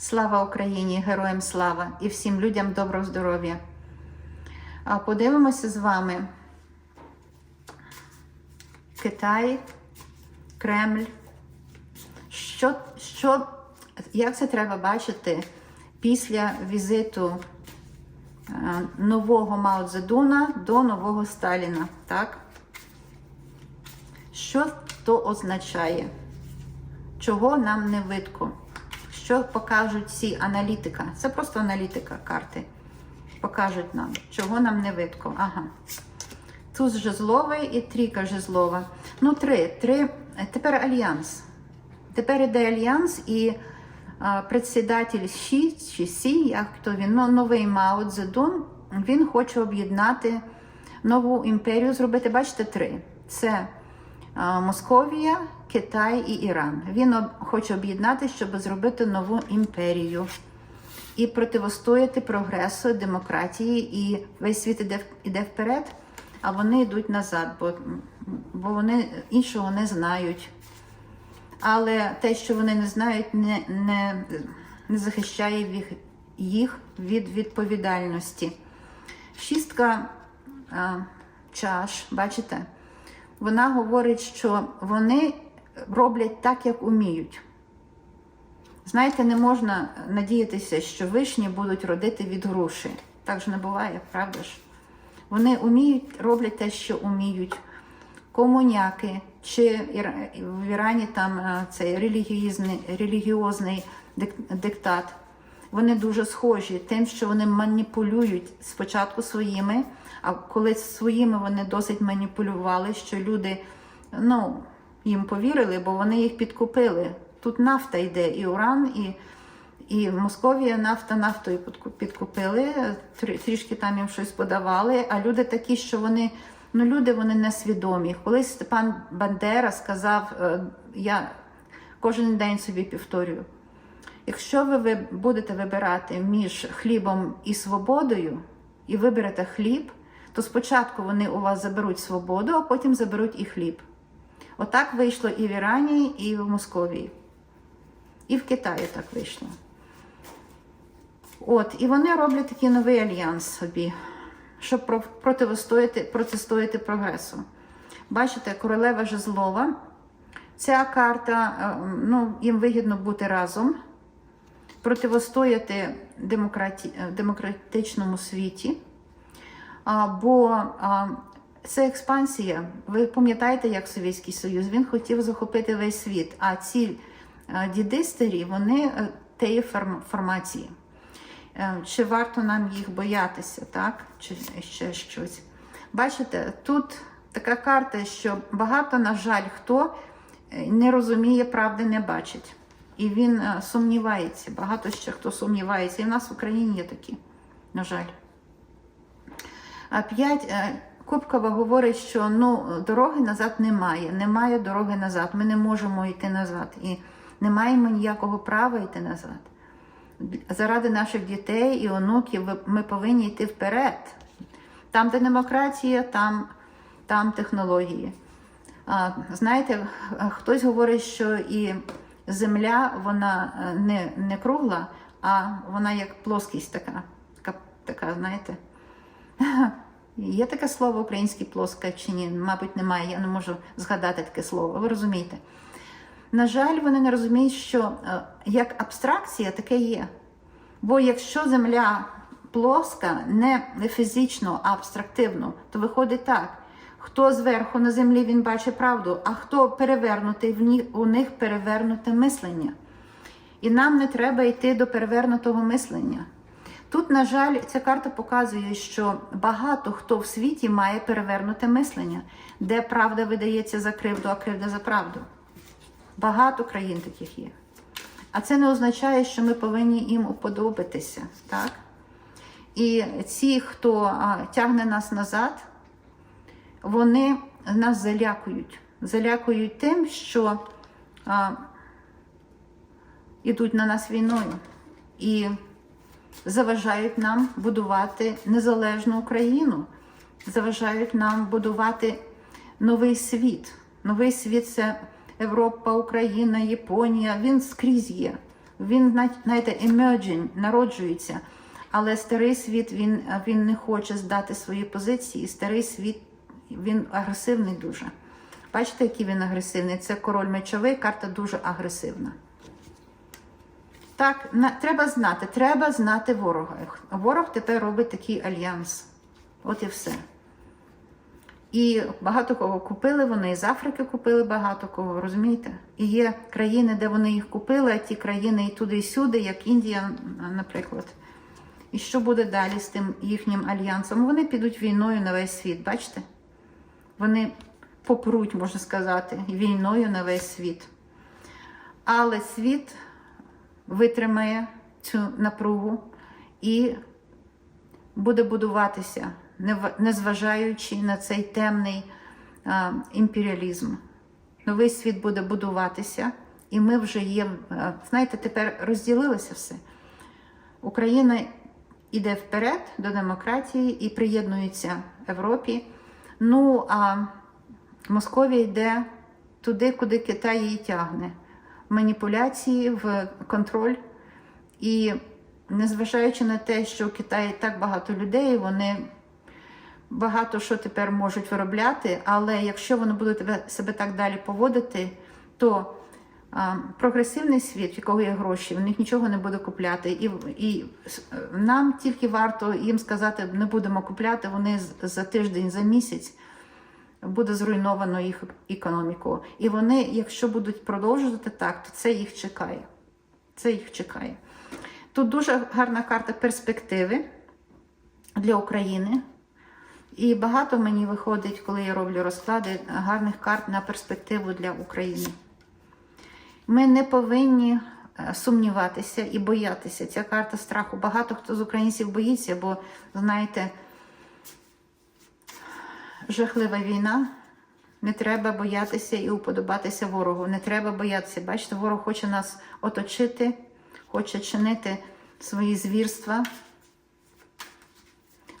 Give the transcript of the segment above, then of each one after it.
Слава Україні, героям слава і всім людям доброго здоров'я. Подивимося з вами Китай, Кремль. Що, що, як це треба бачити після візиту е, нового Мао Цзедуна до нового Сталіна? Так? Що то означає? Чого нам не видко? Що покажуть ці аналітика? Це просто аналітика карти. Покажуть нам, чого нам не видко. Ага. Туз жезловий і трійка жезлова. Ну, три. Три. Тепер альянс. Тепер іде альянс і а, председатель Ші чи Сі, як то він, ну, новий Мао Цзедун, він хоче об'єднати нову імперію, зробити, бачите, три. Це а, Московія, Китай і Іран. Він хоче об'єднати, щоб зробити нову імперію і противостояти прогресу, демократії, і весь світ іде, іде вперед, а вони йдуть назад, бо, бо вони іншого не знають. Але те, що вони не знають, не, не, не захищає їх, їх від відповідальності. Шістка а, чаш, бачите, вона говорить, що вони роблять так, як уміють. Знаєте, не можна надіятися, що вишні будуть родити від груші. Так же не буває, правда ж? Вони уміють, роблять те, що уміють. Комуняки, чи в Ірані там е, цей релігійний, релігіозний диктат. Вони дуже схожі тим, що вони маніпулюють спочатку своїми, а коли своїми вони досить маніпулювали, що люди ну, їм повірили, бо вони їх підкупили. Тут нафта йде, і уран, і, і Московія нафта нафтою підкупили, трішки там їм щось подавали. А люди такі, що вони, ну люди вони несвідомі. Колись Степан Бандера сказав, е, я кожен день собі повторюю. Якщо ви будете вибирати між хлібом і свободою, і виберете хліб, то спочатку вони у вас заберуть свободу, а потім заберуть і хліб. Отак вийшло і в Ірані, і в Московії. І в Китаї так вийшло. От, і вони роблять такий новий альянс собі, щоб про- противостояти, протистояти прогресу. Бачите, королева жезлова. Ця карта, е, ну, їм вигідно бути разом, противостояти демократі, е, демократичному світі. Бо це експансія. Ви пам'ятаєте, як Совєтський Союз? Він хотів захопити весь світ. А ці е, діди старі, вони е, тієї формації. Е, Чи варто нам їх боятися, так? Чи ще щось? Бачите, тут така карта, що багато, на жаль, хто не розуміє, правди не бачить. І він сумнівається. Багато ще хто сумнівається. І в нас в Україні є такі, на жаль. П'ять Кубкова говорить, що ну, дороги назад немає. Немає дороги назад. Ми не можемо йти назад. І не маємо ніякого права йти назад. Заради наших дітей і онуків ми повинні йти вперед. Там, де демократія, там, там технології. А, знаєте, хтось говорить, що і земля вона е, не, не кругла, а вона як плоскість така. Така, така знаєте. Є таке слово українське плоска чи ні? Мабуть, немає. Я не можу згадати таке слово. Ви розумієте? На жаль, вони не розуміють, що е, як абстракція таке є. Бо якщо земля плоска, не фізично, а абстрактивно, то виходить так. Хто зверху на землі він бачить правду, а хто перевернутий, у них перевернуте мислення. І нам не треба йти до перевернутого мислення. Тут, на жаль, ця карта показує, що багато хто в світі має перевернуте мислення, де правда видається за кривду, а кривда за правду. Багато країн таких є. А це не означає, що ми повинні їм уподобатися. Так? І ці, хто а, тягне нас назад, вони нас залякують. Залякують тим, що а, ідуть на нас війною і заважають нам будувати незалежну Україну, заважають нам будувати новий світ. Новий світ це Європа, Україна, Японія. Він скрізь є. Він, зна- знаєте, emerging, народжується. Але старий світ він, він не хоче здати свої позиції. Старий світ він агресивний дуже. Бачите, який він агресивний? Це король мечовий, карта дуже агресивна. Так, на, треба знати, треба знати ворога. Ворог тепер робить такий альянс. От і все. І багато кого купили, вони з Африки купили багато кого, розумієте? І є країни, де вони їх купили, а ті країни і туди, і сюди, як Індія, наприклад. І що буде далі з тим їхнім альянсом? Вони підуть війною на весь світ, бачите? Вони попруть, можна сказати, війною на весь світ. Але світ витримає цю напругу і буде будуватися, незважаючи на цей темний імперіалізм. Новий світ буде будуватися, і ми вже є. Знаєте, тепер розділилося все. Україна йде вперед до демократії і приєднується Європі. Ну а Московія йде туди, куди Китай її тягне. Маніпуляції, в контроль. І незважаючи на те, що в Китаї так багато людей, вони багато що тепер можуть виробляти, але якщо вони будуть себе так далі поводити, то а, прогресивний світ, в якого є гроші, в них нічого не буде купляти. І, і нам тільки варто їм сказати, не будемо купляти, вони за тиждень, за місяць буде зруйновано їх економіку. І вони, якщо будуть продовжувати так, то це їх чекає. Це їх чекає. Тут дуже гарна карта перспективи для України. І багато мені виходить, коли я роблю розклади, гарних карт на перспективу для України. Ми не повинні е, сумніватися і боятися. Ця карта страху. Багато хто з українців боїться, бо, знаєте, жахлива війна. Не треба боятися і уподобатися ворогу. Не треба боятися. Бачите, ворог хоче нас оточити, хоче чинити свої звірства.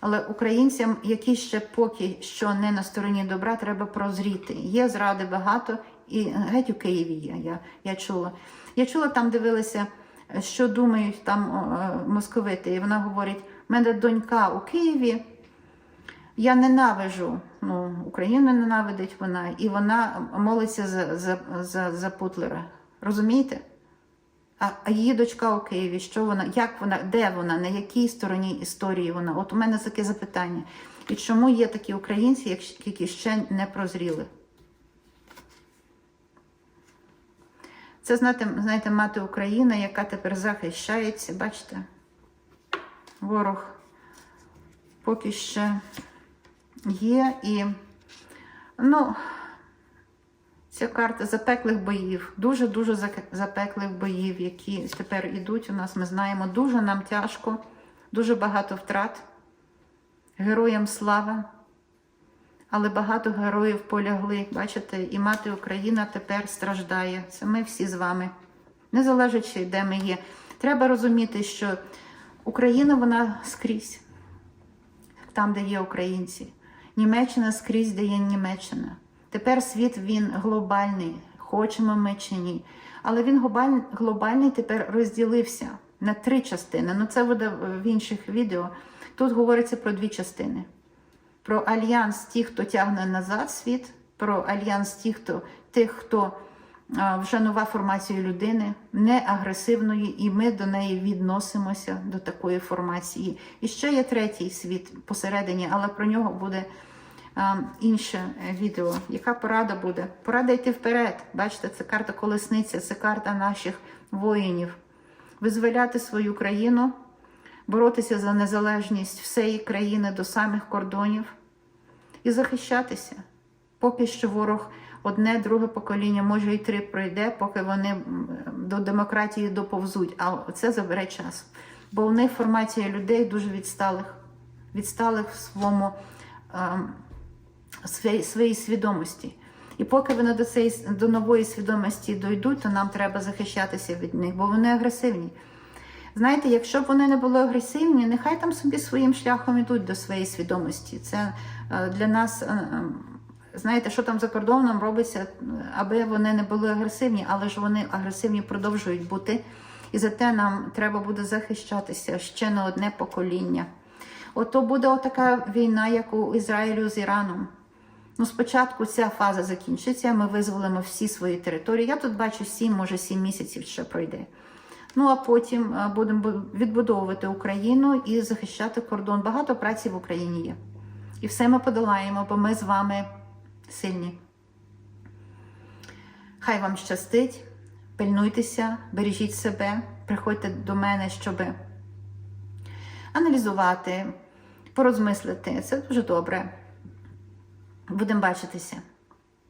Але українцям, які ще поки що не на стороні добра, треба прозріти. Є зради багато, і геть у Києві є. Я, я чула. Я чула, там дивилися, що думають там е, московити. І вона говорить: в мене донька у Києві. Я ненавижу, ну, Україну ненавидить вона, і вона молиться за, за, за, за Путлера. Розумієте? А, а її дочка у Києві, що вона, як вона, де вона, на якій стороні історії вона? От у мене таке запитання. І чому є такі українці, які ще не прозріли? Це, знаєте, знаєте, мати Україна, яка тепер захищається, бачите? Ворог поки ще є і, ну, ця карта запеклих боїв, дуже-дуже запеклих боїв, які тепер ідуть у нас, ми знаємо, дуже нам тяжко, дуже багато втрат. Героям слава. Але багато героїв полягли, бачите, і мати Україна тепер страждає. Це ми всі з вами. Не залежачи, де ми є. Треба розуміти, що Україна вона скрізь, там, де є українці. Німеччина скрізь, де є Німеччина. Тепер світ він глобальний, хочемо ми чи ні. Але він глобальний, глобальний тепер розділився на три частини. Ну це буде в інших відео. Тут говориться про дві частини про альянс тих, хто тягне назад світ, про альянс тих, хто, тих, хто вже нова формація людини, не агресивної, і ми до неї відносимося до такої формації. І ще є третій світ посередині, але про нього буде інше відео. Яка порада буде? Порада йти вперед. Бачите, це карта колесниця, це карта наших воїнів. Визволяти свою країну, боротися за незалежність всієї країни до самих кордонів і захищатися. Поки що ворог одне, друге покоління, може і три пройде, поки вони до демократії доповзуть. А це забере час. Бо у них формація людей дуже відсталих, відсталих в своєму своїй, свідомості. І поки вони до, цієї, до нової свідомості дійдуть, то нам треба захищатися від них, бо вони агресивні. Знаєте, якщо б вони не були агресивні, нехай там собі своїм шляхом ідуть до своєї свідомості. Це е, для нас, е, е, знаєте, що там за кордоном робиться, аби вони не були агресивні, але ж вони агресивні продовжують бути. І зате нам треба буде захищатися ще на одне покоління. Ото буде отака війна, як у Ізраїлю з Іраном. Ну, спочатку ця фаза закінчиться, ми визволимо всі свої території. Я тут бачу 7, може 7 місяців ще пройде. Ну а потім е, будемо відбудовувати Україну і захищати кордон. Багато праці в Україні є. І все ми подолаємо, бо ми з вами сильні. Хай вам щастить, пильнуйтеся, бережіть себе, приходьте до мене, щоб аналізувати, порозмислити. Це дуже добре. Будемо бачитися.